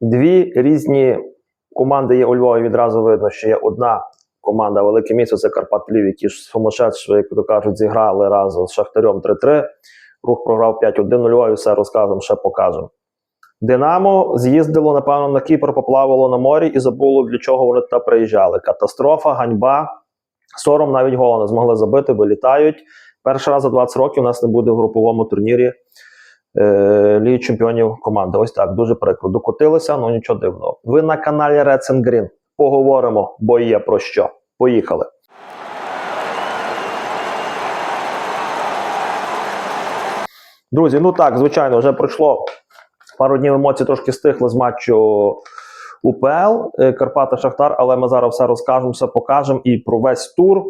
Дві різні команди є у Львові. Відразу видно, що є одна команда Велике місто це Карпат Львів, які ж сумасшедші, як то кажуть, зіграли разом з Шахтарем 3-3. Рух програв 5-1 у Львові, все розказуємо, ще покажемо. Динамо з'їздило, напевно, на Кіпр, поплавало на морі і забуло, для чого вони туди приїжджали. Катастрофа, ганьба, сором навіть гола не змогли забити, вилітають. Перший раз за 20 років у нас не буде в груповому турнірі Ліги чемпіонів команди. Ось так, дуже прикро. Докотилися, ну нічого дивного. Ви на каналі Reds and Green. Поговоримо, бо є про що. Поїхали. Друзі, ну так, звичайно, вже пройшло пару днів емоцій трошки стихли з матчу УПЛ е, Карпата Шахтар, але ми зараз все розкажемо, все покажемо і про весь тур.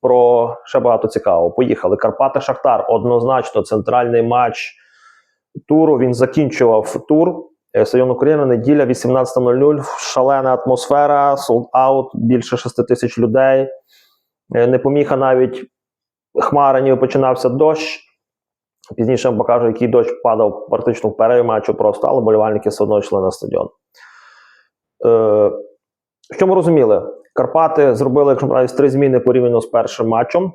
Про ще багато цікавого. Поїхали. Карпати Шахтар однозначно центральний матч туру. Він закінчував тур. Е, Стадіон Україна, неділя, 18.00. Шалена атмосфера, солд-аут, більше 6 тисяч людей. Е, Не поміха навіть хмара, ніби починався дощ. Пізніше вам покажу, який дощ падав практично в перерві матчу просто, але болівальники все одно йшли на стадіон. Е, що ми розуміли? Карпати зробили, якщо правильно, три зміни порівняно з першим матчем.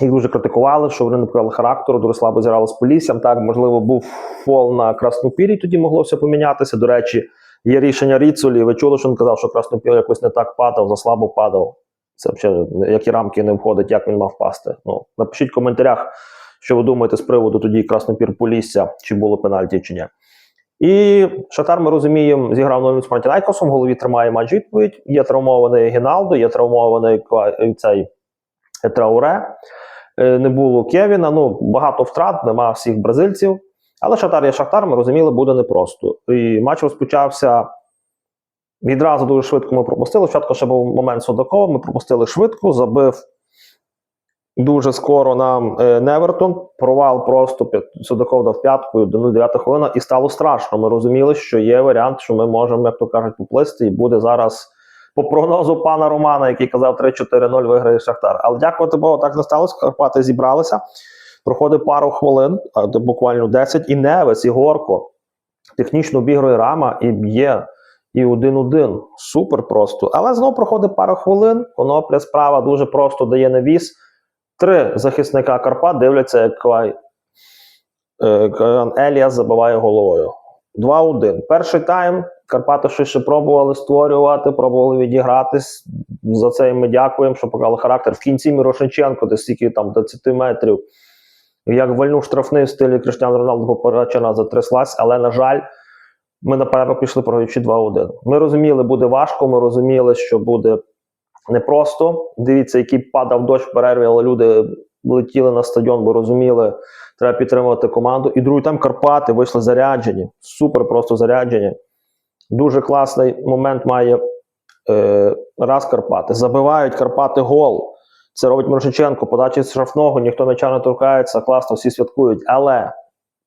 Їх дуже критикували, що вони не показали характеру, дуже слабо зіграли з Поліссям. Так, можливо, був фол на Краснопірі, тоді могло все помінятися. До речі, є рішення Ріцулі. Ви чули, що він казав, що Краснопір якось не так падав, заслабо падав. Це взагалі, які рамки не входить, як він мав впасти. Ну, напишіть в коментарях, що ви думаєте з приводу тоді Краснопір Полісся, чи було пенальті, чи ні. І Шахтар, ми розуміємо, зіграв 0 з Панатінайкосом, в голові тримає матч відповідь. Є травмований Гіналдо, є травмований цей Трауре. Е, Не було Кевіна. Ну, багато втрат, нема всіх бразильців. Але Шахтар є Шахтар, ми розуміли, буде непросто. І матч розпочався відразу дуже швидко. Ми пропустили. Спочатку ще був момент Судакова, ми пропустили швидко, забив дуже скоро нам е, Невертон. Провал просто Судаков дав п'яткою до 9 хвилина, і стало страшно. Ми розуміли, що є варіант, що ми можемо, як то кажуть, поплисти, і буде зараз. По прогнозу пана Романа, який казав 3-4-0 виграє Шахтар. Але дякувати Богу, так не сталося. Карпати зібралися. Проходить пару хвилин, буквально 10, і Невес, і Горко. Технічно обігрує рама і б'є. І один-один. Супер просто. Але знову проходить пару хвилин. Конопля справа дуже просто дає навіс. Три захисника Карпат дивляться, як е, Еліас забиває головою. 2-1. Перший тайм. Карпати щось ще пробували створювати, пробували відігратись. За це їм ми дякуємо, що показали характер. В кінці Мірошниченко, де стільки там 20 метрів. Як вальнув штрафний в стилі Криштиану Роналду поперечина затряслась, але, на жаль, ми на перерву пішли програючи 2-1. Ми розуміли, буде важко, ми розуміли, що буде непросто. Дивіться, який падав дощ в перерві, але люди летіли на стадіон, бо розуміли, треба підтримувати команду. І другий тайм Карпати вийшли заряджені, супер просто заряджені. Дуже класний момент має е, раз Карпати. Забивають Карпати гол. Це робить Мирошниченко, подачі з штрафного, ніхто м'яча не торкається, класно, всі святкують. Але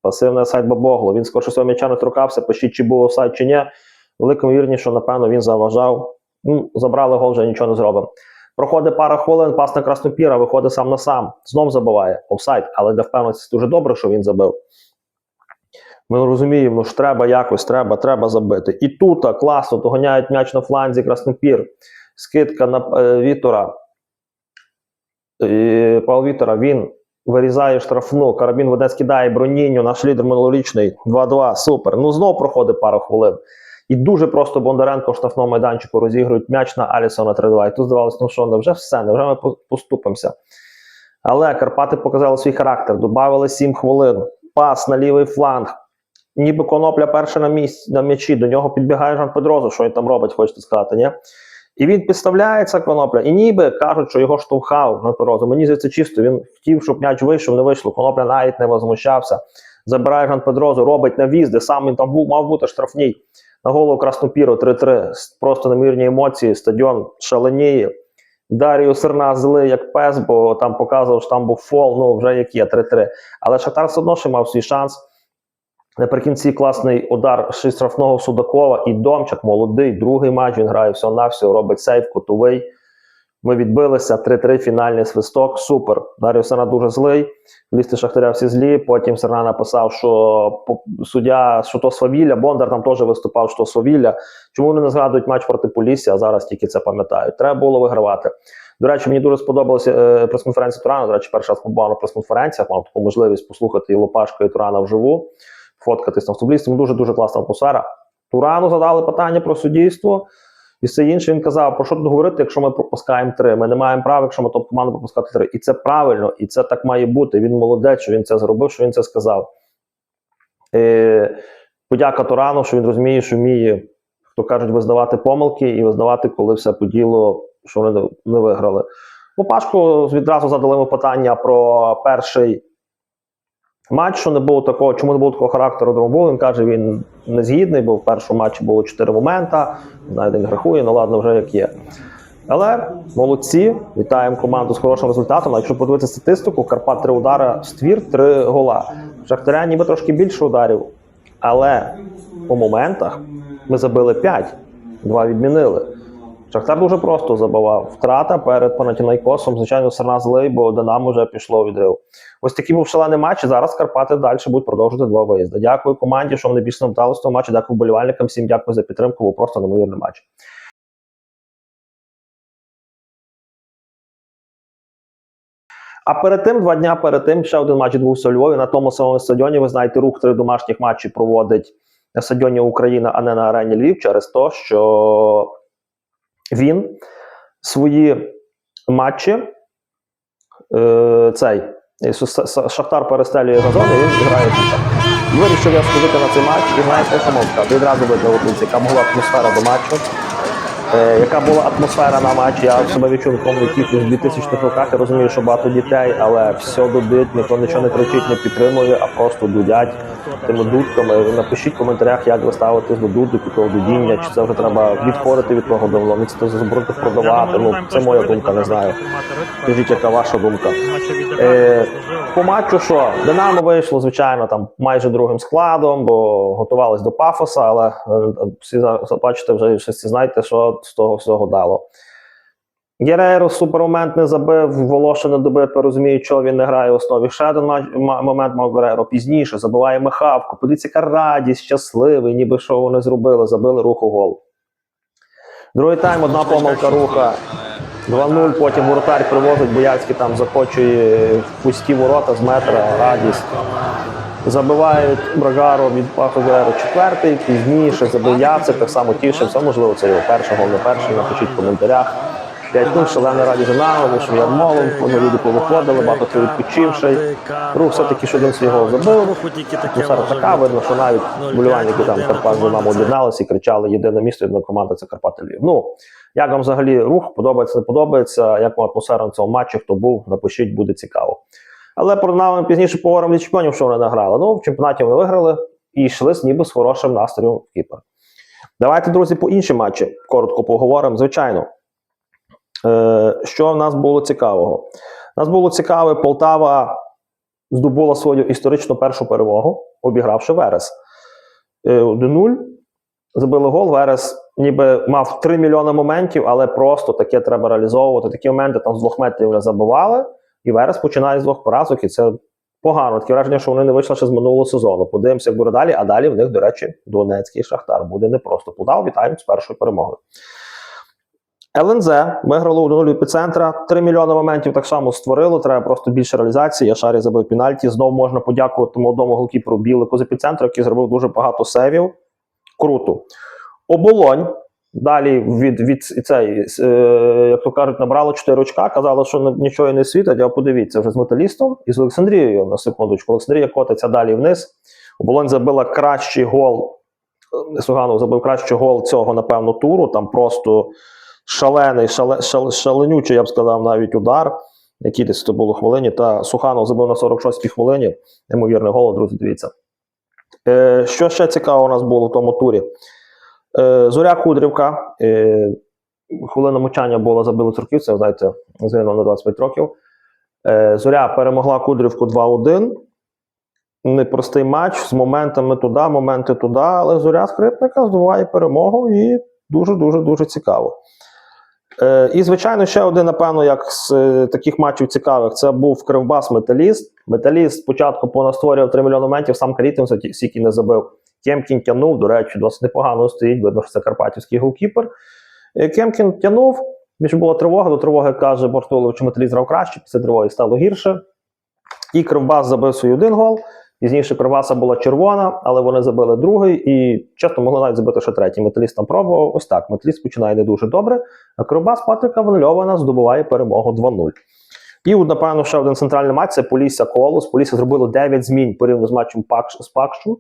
пасивний сайт Бабогло. Він скорше всього м'яча не торкався, пишіть, чи був офсайд, чи ні. Велика ймовірність, що, напевно, він заважав. Ну, забрали гол, вже нічого не зробимо. Проходить пара хвилин, пас на Краснопіра, виходить сам на сам, знов забиває офсайд, але для впевненості дуже добре, що він забив. Ми розуміємо, ну ж треба якось, треба, треба забити. І тут класно доганяють м'яч на фланзі Краснопір. Скидка на е, Вітора. Е, Павло Вітора він вирізає штрафну. Карабін веде скидає бронінню, наш лідер минулорічний 2-2. Супер. Ну знову проходить пару хвилин. І дуже просто Бондаренко в штрафному майданчику розігрують м'яч на Алісона 3-2. І тут здавалося, ну що, вже все, невже ми поступимося. Але Карпати показали свій характер, додали 7 хвилин. Пас на лівий фланг. Ніби конопля перша на місці на м'ячі. До нього підбігає Жан Педрозу, що він там робить, хочете сказати, ні? І він підставляється конопля, і ніби кажуть, що його штовхав Жан Педрозу. Мені здається, чисто. Він хотів, щоб м'яч вийшов, не вийшло. Конопля навіть не возмущався. Забирає Жан Педрозу, робить навіз, де сам він там був, мав бути штрафній. На голову Краснопіру 3-3. Просто немірні емоції, стадіон шаленіє. Дарію Серна злий як пес, бо там показував, що там був фол, ну вже як є 3-3. Але Шахтар все одно ще мав свій шанс. Наприкінці класний удар штрафного Судакова і Домчак, молодий, другий матч він грає все-навсього, робить сейф, кутовий. Ми відбилися 3-3 фінальний свисток. Супер. Дар'ю Сарна дуже злий. Лісти Шахтаря всі злі. Потім Серна написав, що суддя, що то Свавілля, Бондар там теж виступав, що Свавілля. Чому вони не згадують матч проти Полісся, а зараз тільки це пам'ятають? Треба було вигравати. До речі, мені дуже сподобалася е, прес-конференція Турана. До речі, перший раз побував на прес-конференціях, мав таку можливість послухати і Лопашка, і Турана вживу, фоткатись там з футболістами. Дуже дуже класна атмосфера. Турану задали питання про суддівство. І все інше він казав, про що тут говорити, якщо ми пропускаємо три. Ми не маємо права, якщо ми топ-команду пропускати три. І це правильно, і це так має бути. Він молодець, що він це зробив, що він це сказав. Е, подяка Турану, що він розуміє, що вміє, хто кажуть, визнавати помилки і визнавати, коли все по ділу, що вони не, виграли. Лопашку відразу задали йому питання про перший матч, що не було такого, чому не було такого характеру Дромбу. Він каже, він не згідний, бо в першому матчі було чотири момента, навіть він рахує, ну ладно, вже як є. Але молодці, вітаємо команду з хорошим результатом. А якщо подивитися статистику, Карпат три удари в ствір, три гола. Шахтаря ніби трошки більше ударів, але по моментах ми забили 5, два відмінили. Шахтар дуже просто забивав. Втрата перед Панатінайкосом. Звичайно, Серна злий, бо Динамо вже пішло відрив. Ось такий був шалений матч. Зараз Карпати далі будуть продовжувати два виїзди. Дякую команді, що вони більше не вдалося з того матчу. Дякую вболівальникам. Всім дякую за підтримку. Був просто неймовірний матч. А перед тим, два дня перед тим, ще один матч відбувся у Львові на тому самому стадіоні. Ви знаєте, рух три домашніх матчі проводить на стадіоні Україна, а не на арені Львів, через те, що він свої матчі е, цей Шахтар перестелює газон, і він грає. Вирішив я сходити на цей матч і знаєте, що сказати. Відразу видно, яка була атмосфера до матчу. Е, яка була атмосфера на матчі? Я себе відчув в якихось 2000-х роках. Я розумію, що багато дітей, але все дудить, ніхто нічого не кричить, не підтримує, а просто дудять тими дудками. Напишіть в коментарях, як ви ставитесь до дудок, до того дудіння, чи це вже треба відходити від того давно, чи це заборонити продавати. Ну, це моя думка, не знаю. Скажіть, яка ваша думка? Е, по матчу, що Динамо вийшло, звичайно, там майже другим складом, бо готувались до пафоса, але е, всі бачите, вже щось знаєте, що з того всього дало. Герейро супермомент не забив, Волоша не добив, розумію, що він не грає в основі. Ще один момент мав Герейро пізніше, забиває Михавку. Подивіться, яка радість, щасливий, ніби що вони зробили, забили руху гол. Другий тайм, одна помилка руха. 2-0, потім воротар привозить, Боярський там закочує в пусті ворота з метра, радість. Забивають Брагаро від Пахо Гереро четвертий, пізніше забив Яцик, так само тішився. Можливо, це його перший гол, не перший, напишіть в коментарях. 5-0, шалена радість Динамо, вийшов Ярмолов, вони люди повиходили, багато хто відпочивший. Рух все-таки що один свій гол забив. Ну, зараз така видно, що навіть болівальники там Карпат з Динамо об'єдналися і кричали єдине місто, єдина команда це Карпати Львів. Ну, як вам взагалі рух, подобається, не подобається, як вам атмосфера на цьому матчі, хто був, напишіть, буде цікаво. Але про Динамо пізніше поговоримо чемпіонів, що вони награли. Ну, в чемпіонаті вони виграли і йшли ніби з хорошим настроєм в Кіпр. Давайте, друзі, по інші матчі коротко поговоримо. Звичайно, е, що в нас було цікавого? У нас було цікаве, Полтава здобула свою історичну першу перемогу, обігравши Верес. Е, 1-0. Забили гол. Верес ніби мав 3 мільйони моментів, але просто таке треба реалізовувати. Такі моменти там з двох метрів не забивали. І Верес починає з двох поразок, і це погано. Таке враження, що вони не вийшли ще з минулого сезону. Подивимося, як буде далі. А далі в них, до речі, Донецький Шахтар буде непросто. Полтаву вітаємо з першою перемогою. ЛНЗ виграло 1-0 від епіцентра. 3 мільйони моментів так само створило. Треба просто більше реалізації. Яшарі забив пенальті. Знову можна подякувати молодому голкіперу Білику з епіцентру, який зробив дуже багато сейвів. Круто. Оболонь. Далі від, від цей, е, як то кажуть, набрало 4 очка, казали, що нічого не світить. А подивіться, вже з металістом і з Олександрією на секундочку. Олександрія котиться далі вниз. Оболонь забила кращий гол. Суганов забив кращий гол цього, напевно, туру. Там просто шалений, шале, шал, шаленючий, я б сказав, навіть удар. Які десь це було хвилині. Та Суханов забив на 46-й хвилині. Неймовірний гол, друзі, дивіться. Е, що ще цікаво у нас було в тому турі? Е, Зоря Кудрівка. Е, хвилина мовчання була забили Цурківця, знаєте, згинув на 25 років. Е, Зоря перемогла Кудрівку 2-1. Непростий матч з моментами туди, моменти туди, але зоря скрипника здобуває перемогу і дуже-дуже дуже цікаво. І, звичайно, ще один, напевно, як з таких матчів цікавих, це був Кривбас Металіст. Металіст спочатку понастворював 3 мільйони моментів, сам Карітин стільки не забив. Кемкін тягнув, до речі, досить непогано стоїть, видно, що це карпатівський голкіпер. Е, Кемкін тягнув, більше була тривога, до тривоги каже Бортулов, що Металіст грав краще, після тривоги стало гірше. І Кривбас забив свій один гол. Пізніше Кривбаса була червона, але вони забили другий і чесно могли навіть забити ще третій. Металіст там пробував. Ось так. Металіст починає не дуже добре. А Кривбас Патрика Ванильована здобуває перемогу 2-0. І, напевно, ще один центральний матч це Полісся Колос. Полісся зробило 9 змін порівняно з матчем з Пакшу.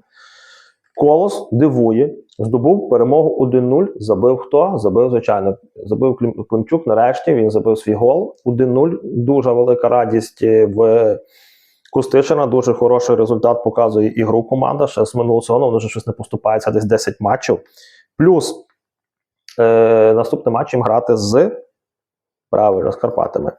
Колос дивує, здобув перемогу 1-0. Забив хто? Забив, звичайно, забив Климчук. Нарешті він забив свій гол 1-0. Дуже велика радість е, в Кустишина. Дуже хороший результат показує ігру команда. Ще з минулого сезону вони вже щось не поступається, десь 10 матчів. Плюс е, наступний матч їм грати з правильно, з Карпатами.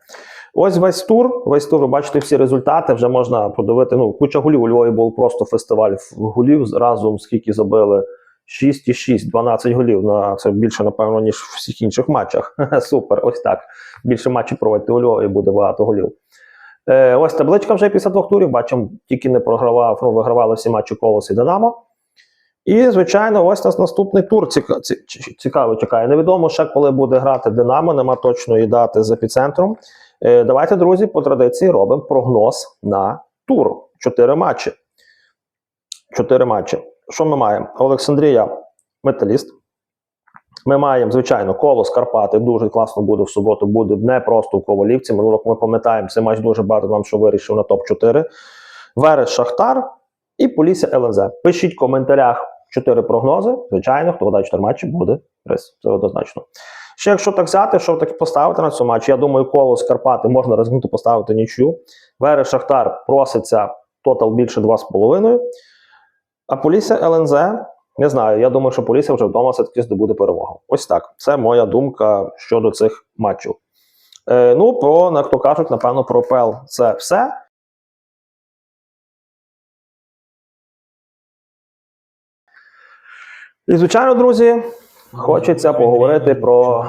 Ось весь тур. Весь тур, ви бачите всі результати. Вже можна подивити. Ну, куча голів. У Львові був просто фестиваль голів. Разом скільки забили 6 і 6, 12 голів. Ну, це більше, напевно, ніж в всіх інших матчах. Супер, ось так. Більше матчів проводити у Львові буде багато голів. Е, ось табличка вже після двох турів. Бачимо, тільки не програвав, ну, вигравали всі матчі Колос і Динамо. І, звичайно, ось нас наступний тур ціка- ці- ці- цікавий чекає. Невідомо ще, коли буде грати Динамо, нема точної дати з епіцентром. Е, давайте, друзі, по традиції робимо прогноз на тур. Чотири матчі. Чотири матчі. Що ми маємо? Олександрія, металіст. Ми маємо, звичайно, коло Карпати. Дуже класно буде в суботу. Буде не просто у Ковалівці. Минулого ми пам'ятаємо, цей матч дуже багато нам що вирішив на топ-4. Верес Шахтар і Полісся ЛНЗ. Пишіть в коментарях чотири прогнози. Звичайно, хто вгадає чотири матчі, буде приз. Це однозначно. Ще якщо так взяти, що таки поставити на цю матч, я думаю, коло з Карпати можна ризикнути поставити нічю. Верес Шахтар проситься тотал більше 2,5. А Полісся ЛНЗ, не знаю. Я думаю, що Полісся вже вдома все-таки здобуде перемогу. Ось так. Це моя думка щодо цих матчів. Е, ну, про, як то кажуть, напевно, про ПЛ це все. І, звичайно, друзі, хочеться поговорити про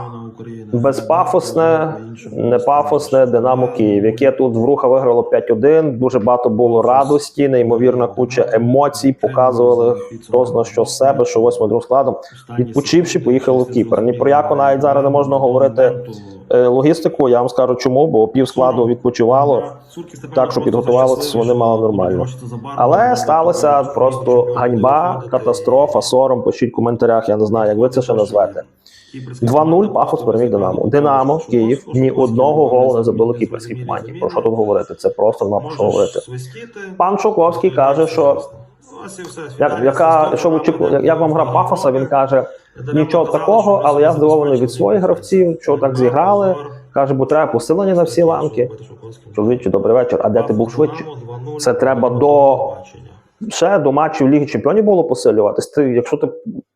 безпафосне, непафосне Динамо Київ, яке тут в Руха виграло 5-1. Дуже багато було радості, неймовірна куча емоцій. Показували хто зна що з себе, що восьмим другим складом. Відпочивши, поїхали в Кіпр. Ні про яку навіть зараз не можна говорити логістику. Я вам скажу чому, бо пів складу відпочивало. так, що підготувалося, вони мали нормально. Але сталося просто ганьба, катастрофа, сором. Пишіть в коментарях, я не знаю, як ви це ще назвете. 2-0 Пафос переміг Динамо. Динамо, Київ, ні одного голу не забили кіпрській команді. Про що тут говорити? Це просто нема про що говорити. Пан Шовковський каже, що як, яка, що ви очікували, як, вам гра Пафоса, він каже, нічого такого, але я здивований від своїх гравців, що так зіграли. Каже, бо треба посилення на всі ланки. Чоловіче, добрий вечір. А де ти був швидше? Це треба до ще до матчів Ліги Чемпіонів було посилюватись. Ти, якщо ти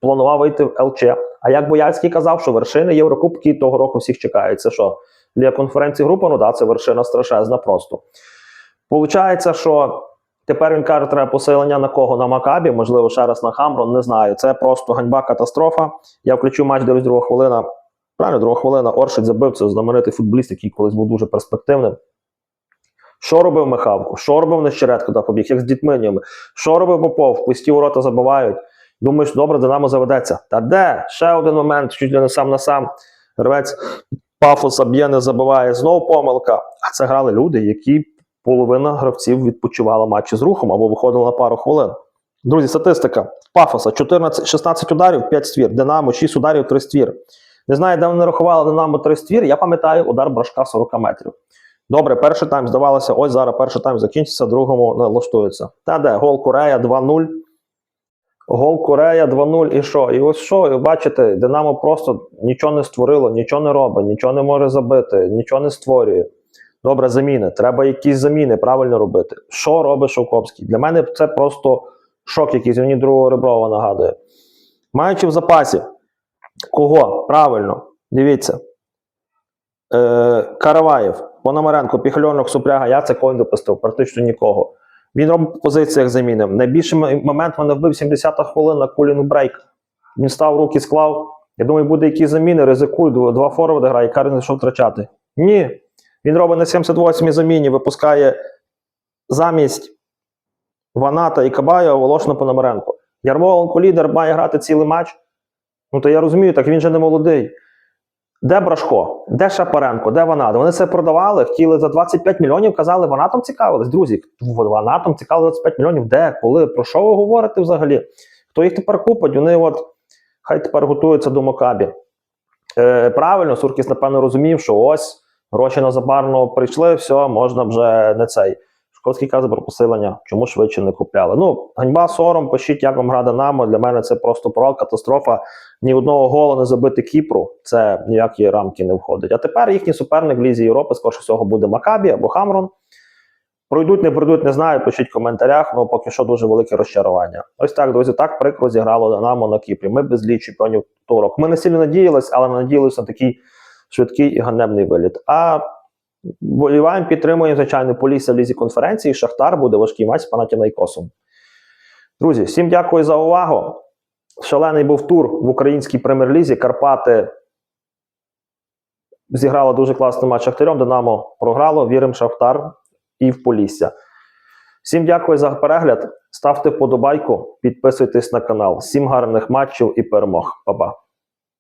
планував вийти в ЛЧ, а як Бояцький казав, що вершини Єврокубки того року всіх чекають. Це що? Для конференції групи, ну да, це вершина страшезна просто. Получається, що тепер він каже, треба посилення на кого? На Макабі, можливо, ще раз на Хамрон, не знаю. Це просто ганьба, катастрофа. Я включу матч, дивлюсь, друга хвилина. Правильно, друга хвилина. Оршик забив, це знаменитий футболіст, який колись був дуже перспективним. Що робив Михавко? Що робив Нещеретко, куди побіг, як з Дітминіями? Що робив Попов? Пусті ворота забивають. Думаєш, добре, Динамо заведеться. Та де? Ще один момент, чуть ли не сам на сам. Гравець Пафоса б'є, не забиває. Знову помилка. А це грали люди, які половина гравців відпочивала матчі з рухом або виходили на пару хвилин. Друзі, статистика. Пафоса 14, 16 ударів, 5 ствір. Динамо 6 ударів, 3 ствір. Не знаю, де вони рахували Динамо 3 ствір. Я пам'ятаю удар брашка 40 метрів. Добре, перший тайм здавалося, ось зараз перший тайм закінчиться, другому налаштується. Та де? Гол Корея 2-0. Гол Корея 2-0 і що? І ось що, і бачите, Динамо просто нічого не створило, нічого не робить, нічого не може забити, нічого не створює. Добре, заміни. Треба якісь заміни правильно робити. Що робить Шовковський? Для мене це просто шок якийсь, мені другого Реброва нагадує. Маючи в запасі, кого? Правильно, дивіться. Е, Караваєв, Пономаренко, Піхальонок, Супряга, я це кого не допустив, практично нікого. Він робить по позиціях заміни. Найбільший момент мене вбив 70-та хвилина кулінг брейк. Він став руки склав, Я думаю, буде якісь заміни, ризикуй, два форварди грає, яка не що втрачати. Ні. Він робить на 78-й заміні, випускає замість Ваната і Кабая Волошина Пономаренко. Ярмоленко лідер має грати цілий матч. Ну то я розумію, так він же не молодий. Де Брашко? Де Шапаренко? Де Ванат? Вони це продавали, хотіли за 25 мільйонів, казали, Ванатом цікавились. Друзі, Ванатом цікавили 25 мільйонів. Де? Коли? Про що ви говорите взагалі? Хто їх тепер купить? Вони от хай тепер готуються до Макабі. Е, правильно, Суркіс, напевно, розумів, що ось гроші на забарно прийшли, все, можна вже не цей. Шковський каже про посилення, чому швидше не купляли. Ну, ганьба, сором, пишіть, як вам гра Динамо. Для мене це просто провал, катастрофа. Ні одного голу не забити Кіпру. Це ніякі рамки не входить. А тепер їхній суперник в Лізі Європи, скоріше всього, буде Макабі або Хамрон. Пройдуть, не пройдуть, не знаю. Пишіть в коментарях. Ну поки що дуже велике розчарування. Ось так, друзі, так прикро зіграло Динамо на Кіпрі. Ми без літ чемпіонів того року. Ми не сильно надіялись, але надіялися на такий швидкий і ганебний виліт. А боліваємо, підтримуємо, звичайно, Полісся в лізі конференції. Шахтар буде важкий матч з Панатінайкосом. Друзі, всім дякую за увагу. Шалений був тур в українській прем'єр-лізі. Карпати зіграли дуже класний матч Шахтарем. Динамо програло. Віримо Шахтар і в Полісся. Всім дякую за перегляд. Ставте вподобайку, підписуйтесь на канал. Всім гарних матчів і перемог. Па-па.